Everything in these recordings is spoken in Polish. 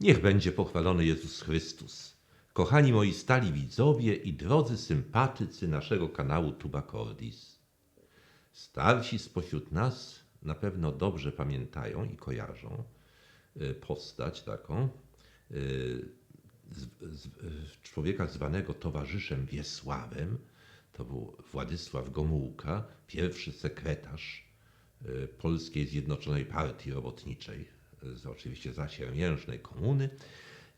Niech będzie pochwalony Jezus Chrystus. Kochani moi stali widzowie i drodzy sympatycy naszego kanału Tuba Cordis. Starsi spośród nas na pewno dobrze pamiętają i kojarzą y, postać taką y, człowieka zwanego towarzyszem Wiesławem. To był Władysław Gomułka, pierwszy sekretarz y, Polskiej Zjednoczonej Partii Robotniczej, z oczywiście zasiermiężnej komuny.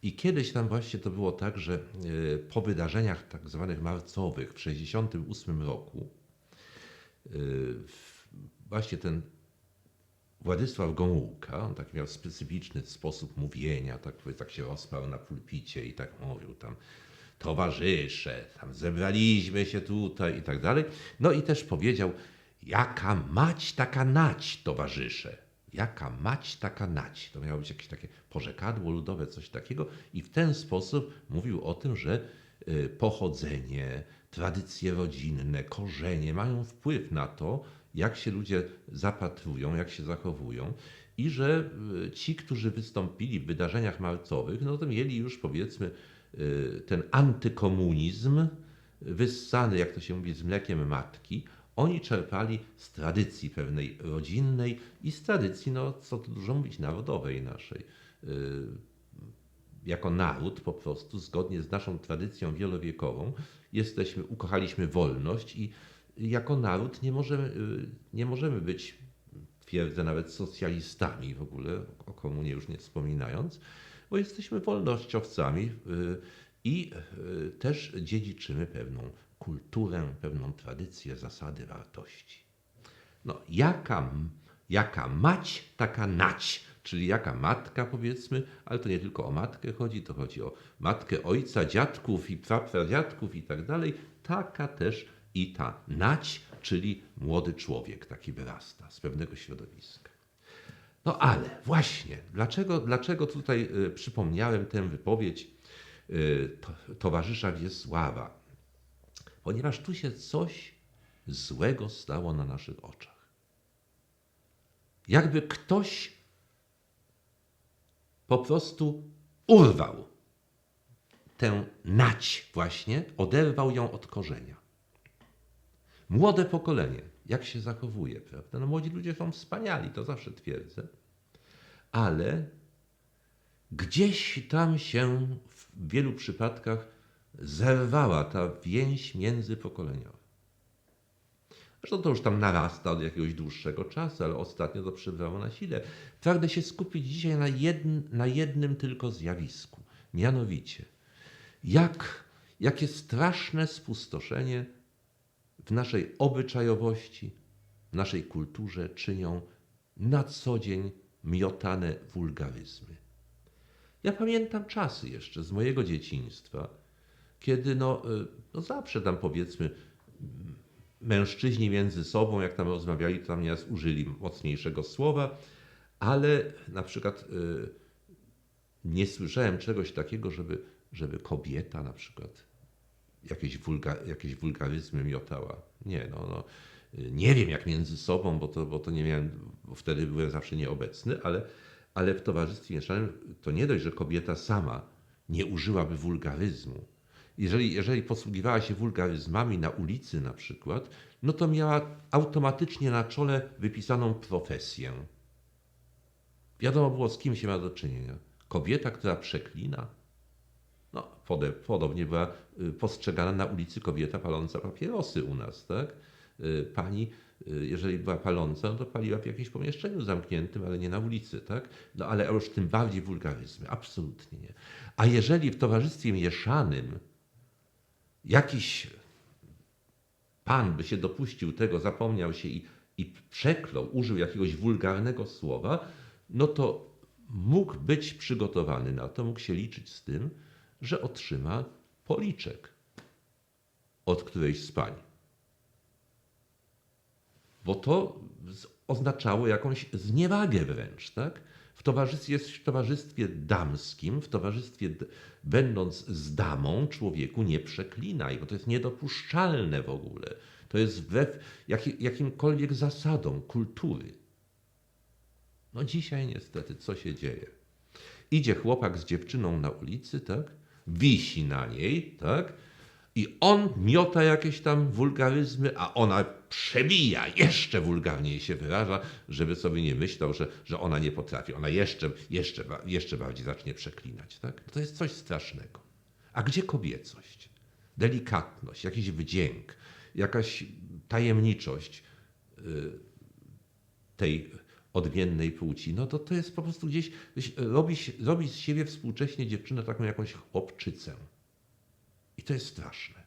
I kiedyś tam właśnie to było tak, że y, po wydarzeniach tak zwanych marcowych w 1968 roku w- właśnie ten Władysław Gomułka, on tak miał specyficzny sposób mówienia, tak, tak się rozparł na pulpicie i tak mówił tam towarzysze, tam zebraliśmy się tutaj i tak dalej. No i też powiedział, jaka mać, taka nać, towarzysze. Jaka mać, taka nać. To miało być jakieś takie porzekadło ludowe, coś takiego. I w ten sposób mówił o tym, że y, pochodzenie, tradycje rodzinne, korzenie mają wpływ na to, jak się ludzie zapatrują, jak się zachowują. I że y, ci, którzy wystąpili w wydarzeniach marcowych, no to mieli już powiedzmy y, ten antykomunizm wyssany, jak to się mówi, z mlekiem matki. Oni czerpali z tradycji pewnej rodzinnej i z tradycji, no co tu dużo mówić, narodowej naszej. Y, Jako naród po prostu, zgodnie z naszą tradycją wielowiekową, jesteśmy, ukochaliśmy wolność i jako naród nie możemy, y, nie możemy być, twierdzę nawet socjalistami w ogóle, o komunie już nie wspominając, bo jesteśmy wolnościowcami y, i też dziedziczymy pewną kulturę, pewną tradycję, zasady, wartości. No, jaka, jaka mać, taka nać, czyli jaka matka powiedzmy, ale to nie tylko o matkę chodzi, to chodzi o matkę ojca, dziadków i prapradziadków i tak dalej, taka też i ta nać, czyli młody człowiek taki wyrasta z pewnego środowiska. No ale właśnie, dlaczego, dlaczego tutaj y, przypomniałem tę wypowiedź y, to, towarzysza Wiesława? Ponieważ tu się coś złego stało na naszych oczach. Jakby ktoś po prostu urwał tę nać właśnie, oderwał ją od korzenia. Młode pokolenie, jak się zachowuje, prawda? No młodzi ludzie są wspaniali, to zawsze twierdzę, ale gdzieś tam się w wielu przypadkach zerwała ta więź międzypokoleniowa. Zresztą to już tam narasta od jakiegoś dłuższego czasu, ale ostatnio to przybrało na sile. Pragnę się skupić dzisiaj na, na jednym tylko zjawisku. Mianowicie, jak, jakie straszne spustoszenie w naszej obyczajowości, w naszej kulturze czynią na co dzień miotane wulgaryzmy. Ja pamiętam czasy jeszcze z mojego dzieciństwa, kiedy no, y, no zawsze tam powiedzmy mężczyźni między sobą, jak tam rozmawiali, to tam nieraz użyli mocniejszego słowa, ale na przykład y, nie słyszałem czegoś takiego, żeby, żeby kobieta na przykład jakieś, wulga, jakieś wulgaryzmy miotała. Nie, no, no, y, nie wiem jak między sobą, bo to, bo to nie miałem, wtedy byłem zawsze nieobecny, ale, ale w towarzystwie mieszanym to nie dość, że kobieta sama nie użyłaby wulgaryzmu, jeżeli, jeżeli posługiwała się wulgaryzmami na ulicy na przykład, no to miała automatycznie na czole wypisaną profesję. Wiadomo było, z kim się ma do czynienia. Kobieta, która przeklina. No, podobnie była y, postrzegana na ulicy kobieta paląca papierosy u nas, tak? Y, Pani, y, jeżeli była paląca, no to paliła w jakimś pomieszczeniu zamkniętym, ale nie na ulicy, tak? No ale już tym bardziej wulgaryzmy, absolutnie nie. A jeżeli w towarzystwie mieszanym jakiś pan by się dopuścił tego, zapomniał się i, i przeklął, użył jakiegoś wulgarnego słowa, no to mógł być przygotowany na to, mógł się liczyć z tym, że otrzyma policzek od którejś z pań. Bo to oznaczało jakąś zniewagę wręcz, tak? W towarzystwie, w towarzystwie damskim, w towarzystwie, będąc z damą, człowieku nie przeklinaj, bo to jest niedopuszczalne w ogóle. To jest wbrew jak, jakimkolwiek zasadom kultury. No dzisiaj niestety, co się dzieje? Idzie chłopak z dziewczyną na ulicy, tak? Wisi na niej, tak? I on miota jakieś tam wulgaryzmy, a ona przebija, jeszcze wulgarniej się wyraża, żeby sobie nie myślał, że, że ona nie potrafi. Ona jeszcze, jeszcze, jeszcze bardziej zacznie przeklinać. Tak? To jest coś strasznego. A gdzie kobiecość? Delikatność, jakiś wdzięk, jakaś tajemniczość y, tej odmiennej płci, no to to jest po prostu gdzieś, robi, robi z siebie współcześnie dziewczynę taką jakąś chłopczycę. I to jest straszne.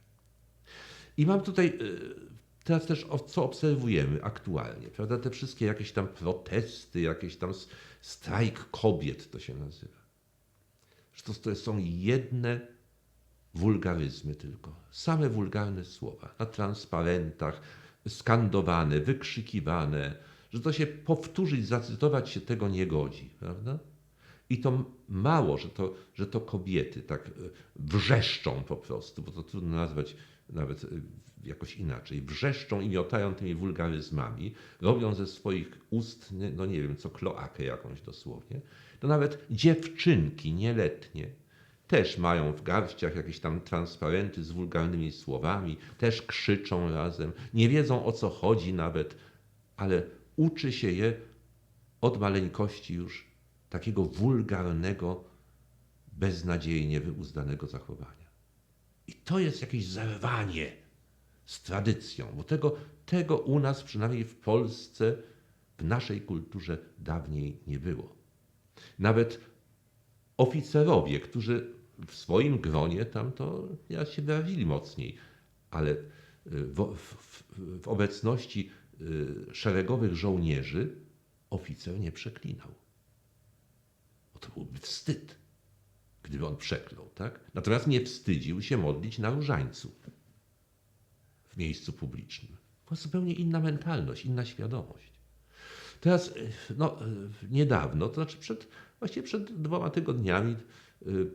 I mam tutaj y, teraz też, co obserwujemy aktualnie, prawda? Te wszystkie jakieś tam protesty, jakieś tam strajk kobiet to się nazywa. To, to są jedne wulgaryzmy tylko. Same wulgarne słowa. Na transparentach, skandowane, wykrzykiwane, że to się powtórzyć, zacytować się tego nie godzi, prawda? I to mało, że to, że to kobiety tak e, wrzeszczą po prostu, bo to trudno nazwać nawet e, jakoś inaczej. Wrzeszczą i miotają tymi wulgaryzmami, robią ze swoich ust, no nie wiem co, kloakę jakąś dosłownie. To nawet dziewczynki nieletnie też mają w garściach jakieś tam transparenty z wulgarnymi słowami, też krzyczą razem, nie wiedzą o co chodzi nawet, ale uczy się je od maleńkości już takiego wulgarnego, beznadziejnie wyuzdanego zachowania. I to jest jakieś zerwanie z tradycją, bo tego, tego u nas, przynajmniej w Polsce, w naszej kulturze dawniej nie było. Nawet oficerowie, którzy w swoim gronie tam to ja się wyrazili mocniej, ale y, w, w, w obecności y, szeregowych żołnierzy oficer nie przeklinał. To byłby wstyd, gdyby on przeklął, tak? Natomiast nie wstydził się modlić na różańcu w miejscu publicznym. To zupełnie inna mentalność, inna świadomość. Teraz, y, no, y, niedawno, to znaczy przed, właściwie przed dwoma tygodniami y,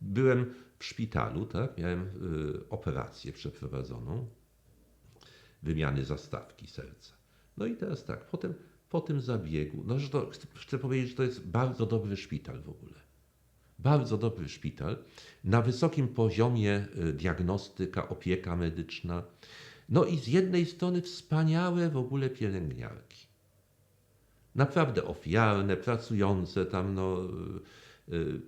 byłem w szpitalu, tak? miałem y, operację przeprowadzoną, wymiany zastawki serca. No i teraz tak, potem, po tym zabiegu, no że to, chcę, chcę powiedzieć, że to jest bardzo dobry szpital w ogóle. Bardzo dobry szpital, na wysokim poziomie y, diagnostyka, opieka medyczna. No i z jednej strony wspaniałe w ogóle pielęgniarki. Naprawdę ofiarne, pracujące tam, no, y, y,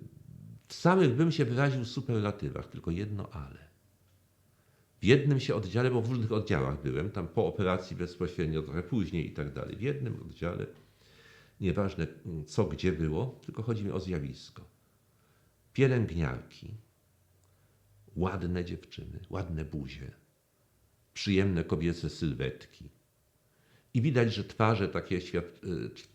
w samych bym się wyraził superlatywach, tylko jedno ale. Jednym się oddziale, bo w różnych oddziałach byłem, tam po operacji bezpośrednio, trochę później i tak dalej. W jednym oddziale, nieważne mm, co gdzie było, tylko chodzi mi o zjawisko. Pielęgniarki, ładne dziewczyny, ładne buzie, przyjemne kobiece sylwetki. I widać, że twarze takie y,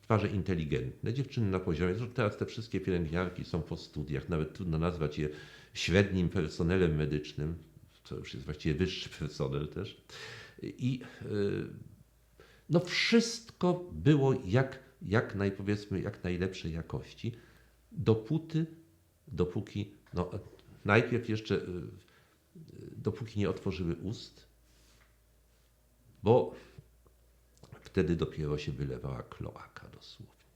twarze inteligentne, dziewczyny na poziomie, zresztą teraz te wszystkie pielęgniarki są po studiach, nawet trudno nazwać je średnim personelem medycznym, to już jest właściwie wyższy personel też. I y, no wszystko było jak, jak, naj, powiedzmy, jak najlepszej jakości, dopóty, dopóki, no najpierw jeszcze, y, y, dopóki nie otworzyły ust, bo wtedy dopiero się wylewała kloaka dosłownie.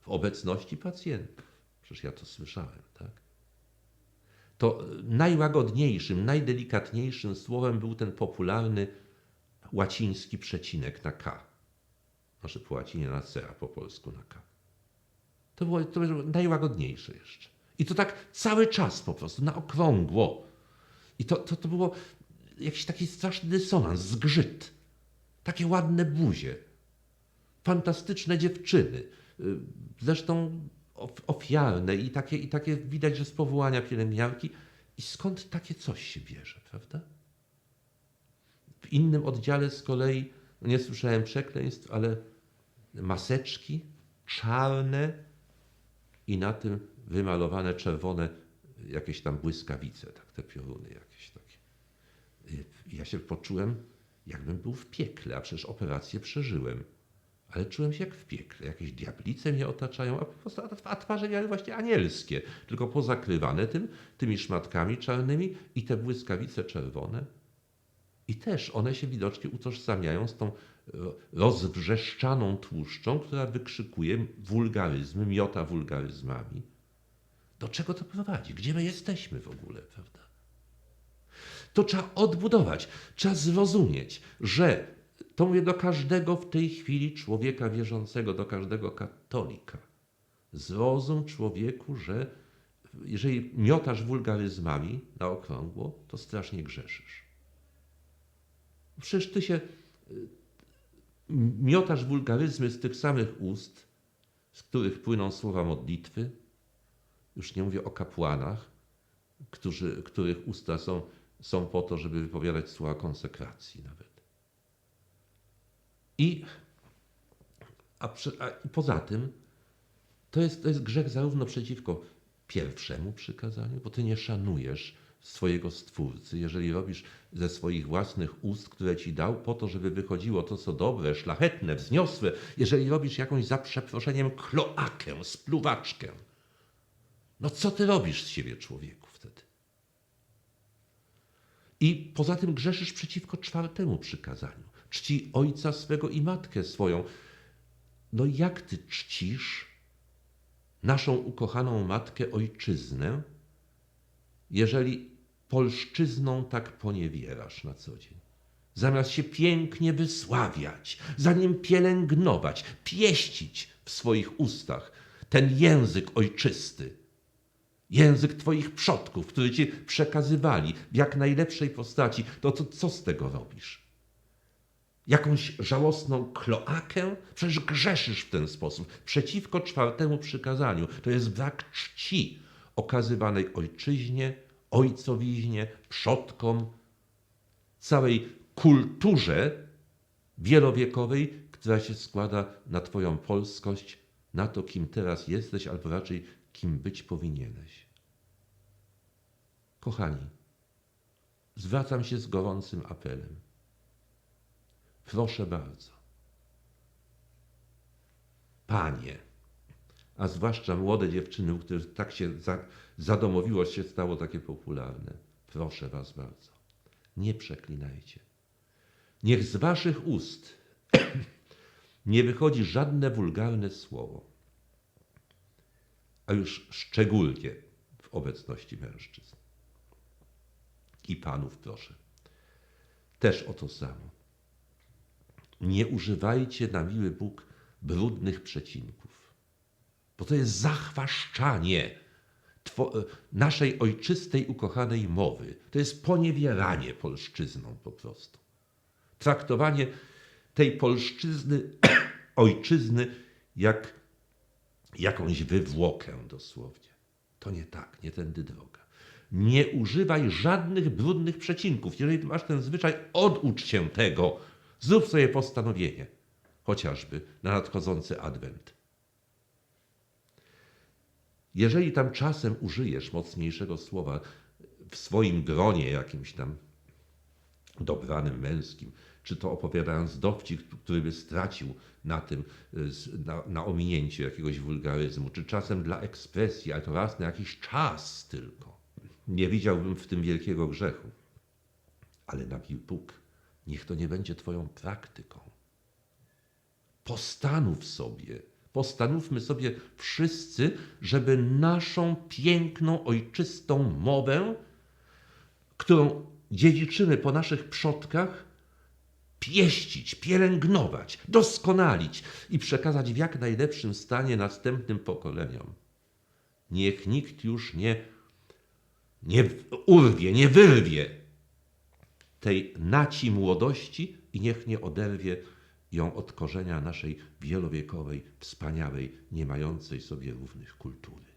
W obecności pacjentów. Przecież ja to słyszałem, tak? To najłagodniejszym, najdelikatniejszym słowem był ten popularny łaciński przecinek na K. Znaczy po łacinie na C, a po polsku na K. To było, to było najłagodniejsze jeszcze. I to tak cały czas po prostu, na okrągło. I to, to, to było jakiś taki straszny dysonans, zgrzyt. Takie ładne buzie. Fantastyczne dziewczyny. Y, Zresztą of- ofiarne i takie, i takie widać, że z powołania pielęgniarki. I skąd takie coś się bierze, prawda? W innym oddziale z kolei, no nie słyszałem przekleństw, ale maseczki czarne i na tym wymalowane czerwone jakieś tam błyskawice, tak, te pioruny jakieś takie. I Ja się poczułem, jakbym był w piekle, a przecież operację przeżyłem. Ale czułem się jak w piekle. Jakieś diablice mnie otaczają, a po prostu a- twarze miały właśnie anielskie, tylko pozakrywane tym, tymi szmatkami czarnymi i te błyskawice czerwone. I też one się widocznie utożsamiają z tą e, rozwrzeszczaną tłuszczą, która wykrzykuje wulgaryzmy, miota wulgaryzmami. Do czego to prowadzi? Gdzie my jesteśmy w ogóle, prawda? To trzeba odbudować, trzeba zrozumieć, że to mówię do każdego w tej chwili człowieka wierzącego, do każdego katolika. Zrozum człowieku, że jeżeli miotasz wulgaryzmami na okrągło, to strasznie grzeszysz. Przecież ty się y, miotasz wulgaryzmy z tych samych ust, z których płyną słowa modlitwy. Już nie mówię o kapłanach, którzy, których usta są, są po to, żeby wypowiadać słowa konsekracji nawet. I, a, przy, a poza tym, to jest, to jest grzech zarówno przeciwko pierwszemu przykazaniu, bo ty nie szanujesz swojego Stwórcy, jeżeli robisz ze swoich własnych ust, które ci dał, po to, żeby wychodziło to, co dobre, szlachetne, wzniosłe, jeżeli robisz jakąś za przeproszeniem kloakę, spluwaczkę. No co ty robisz z siebie, człowieku, wtedy? I poza tym grzeszysz przeciwko czwartemu przykazaniu. Czci ojca swego i matkę swoją. No jak ty czcisz naszą ukochaną matkę ojczyznę, jeżeli polszczyzną tak poniewierasz na co dzień? Zamiast się pięknie wysławiać, zanim pielęgnować, pieścić w swoich ustach ten język ojczysty, język Twoich przodków, który Ci przekazywali w jak najlepszej postaci, to, to co z tego robisz? Jakąś żałosną kloakę? Przecież grzeszysz w ten sposób przeciwko czwartemu przykazaniu. To jest brak czci okazywanej ojczyźnie, ojcowiźnie, przodkom, całej kulturze wielowiekowej, która się składa na Twoją polskość, na to, kim teraz jesteś, albo raczej kim być powinieneś. Kochani, zwracam się z gorącym apelem. Proszę bardzo. Panie, a zwłaszcza młode dziewczyny, u których tak się za, zadomowiłość się stało takie popularne. Proszę was bardzo, nie przeklinajcie. Niech z waszych ust nie wychodzi żadne wulgarne słowo, a już szczególnie w obecności mężczyzn. I panów proszę, też o to samo. Nie używajcie na miły Bóg brudnych przecinków, bo to jest zachwaszczanie two- naszej ojczystej, ukochanej mowy. To jest poniewieranie polszczyzną po prostu. Traktowanie tej polszczyzny, ojczyzny, jak jakąś wywłokę dosłownie. To nie tak, nie tędy droga. Nie używaj żadnych brudnych przecinków. Jeżeli masz ten zwyczaj, oducz się tego. Zrób sobie postanowienie, chociażby na nadchodzący adwent. Jeżeli tam czasem użyjesz mocniejszego słowa w swoim gronie jakimś tam dobranym męskim, czy to opowiadając dowcip, który by stracił na tym, na, na ominięciu jakiegoś wulgaryzmu, czy czasem dla ekspresji, ale to raz na jakiś czas tylko. Nie widziałbym w tym wielkiego grzechu. Ale na Bóg, niech to nie będzie Twoją praktyką. Postanów sobie, postanówmy sobie wszyscy, żeby naszą piękną, ojczystą mowę, którą dziedziczymy po naszych przodkach, pieścić, pielęgnować, doskonalić i przekazać w jak najlepszym stanie następnym pokoleniom. Niech nikt już nie, nie urwie, nie wyrwie tej naci młodości i niech nie oderwie ją od korzenia naszej wielowiekowej, wspaniałej, nie mającej sobie równych kultury.